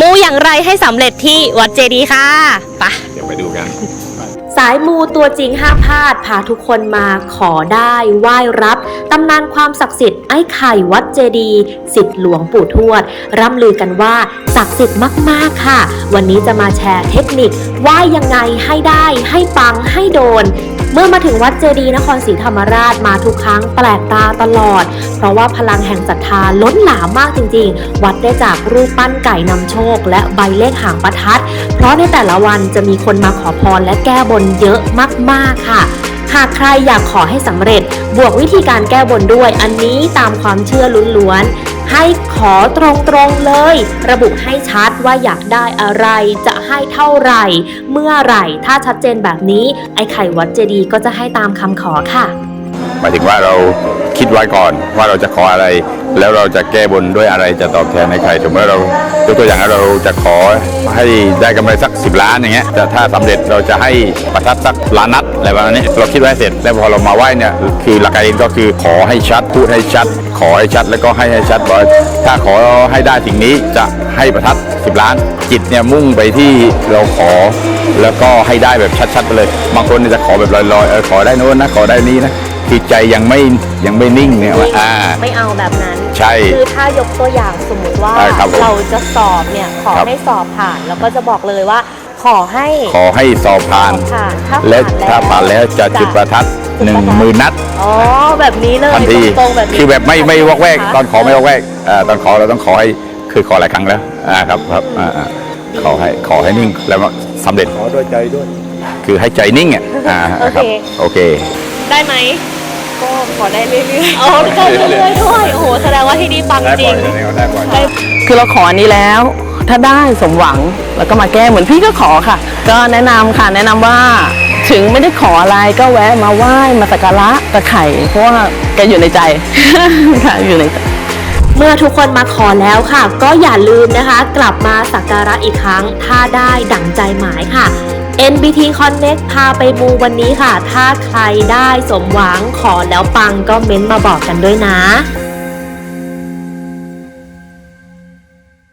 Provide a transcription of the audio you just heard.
มูอย่างไรให้สำเร็จที่วัดเจดีย์ค่ะไปะเดี๋ยวไปดูกัน สายมูตัวจริงห้ามพลาดพาทุกคนมาขอได้ไหว้รับตำนานความศักดิ์สิทธิ์ไอ้ไข่วัดเจดีย์สิทธิ์หลวงปู่ทวด ร่ำลือกันว่าศักดิ์สิทธิ์มากๆค่ะ วันนี้จะมาแชร์เทคนิคไหว้ยังไงให้ได้ให้ปังให้โดน เมื่อมาถึงวัดเจดีย์นครศรีธรรมราชมาทุกครั้งแปลกตาตลอด เพราะว่าพลังแห่งศรัทธาล้นหลามมากจริง ๆ วัดได้จากรูปปั้นไก่นำโชค และใบเลขหางประทัด เพราะในแต่ละวันจะมีคนมาขอพรและแก้บนเยอะมากๆค่ะ หากใครอยากขอให้สำเร็จ บวกวิธีการแก้บนด้วย อันนี้ตามความเชื่อล้วนๆ ให้ขอตรงๆเลย ระบุให้ชัดว่าอยากได้อะไร จะให้เท่าไหร่ เมื่อไหร่ ถ้าชัดเจนแบบนี้ ไอ้ไข่วัดเจดีย์ก็จะให้ตามคำขอค่ะ หมายถึงว่าเราคิดไว้ก่อนว่าเราจะขออะไร แล้วเราจะแก้บนด้วยอะไรจะตอบแทนในใครสมมติเรายกตัวอย่างเราจะขอให้ได้กำไรสัก 10 ล้านอย่างเงี้ยแต่ถ้าสำเร็จเราจะให้ประทัดสักล้านนัดอะไรประมาณนี้เราคิดไว้เสร็จแล้วพอเรามาไหว้เนี่ยคือหลักการเองก็คือขอให้ชัดพูดให้ชัด ขอให้ชัดแล้วก็ให้ให้ชัดว่าถ้าขอให้ได้สิ่งนี้จะให้ประทัด 10 ล้าน จิตเนี่ยมุ่งไปที่เราขอแล้วก็ให้ได้แบบชัดๆไปเลย บางคนจะขอแบบลอยๆขอได้โน้นนะขอได้นี้นะ คือใจยังไม่ยังไม่นิ่งเนี่ยว่าอ่า ไม่เอาแบบนั้นใช่คือถ้ายกตัวอย่างสมมุติว่า ใช่ครับผมเราจะสอบเนี่ยขอครับ ให้สอบผ่าน แล้วก็จะบอกเลยว่า ขอให้ขอให้สอบผ่านผ่านถ้าและผ่านถ้าผ่านแล้วจะจุดประทัดหนึ่งหมื่นนัดอ๋อแบบนี้เลยทันทีตรงๆแบบนี้คือแบบไม่ไม่วอกแวกะคะตอนขอไม่วอกแวกอ่าตอนขอเราต้องขอให้คือขอหลายครั้งแล้วอ่าครับครับอ่าอ่าขอให้ขอให้นิ่งแล้วสำเร็จขอด้วยใจด้วย คือให้ใจนิ่งอะอ่าครับโอเค ได้ไหมก็ขอได้เรื่อยๆ อ๋อได้เรื่อยๆด้วยโอ้โหแสดงว่าที่นี่ปังได้จบ่ริองยได้บ่อยได้คือเราขออันนี้แล้ว ถ้าได้สมหวังแล้วก็มาแก้เหมือนพี่ก็ขอค่ะ ก็แนะนำค่ะ แนะนำว่าถึงไม่ได้ขออะไรก็แวะมาไหว้มาสักการะตะไข่เพราะว่าแกอยู่ในใจ ค่ะอยู่ในใจ เมื่อทุกคนมาขอแล้วค่ะ ก็อย่าลืมนะคะ กลับมาสักการะอีกครั้ง ถ้าได้ดั่งใจหมายค่ะ NBT Connect พาไปมูวันนี้ค่ะ ถ้าใครได้สมหวังขอแล้วปังก็เม้นต์มาบอกกันด้วยนะ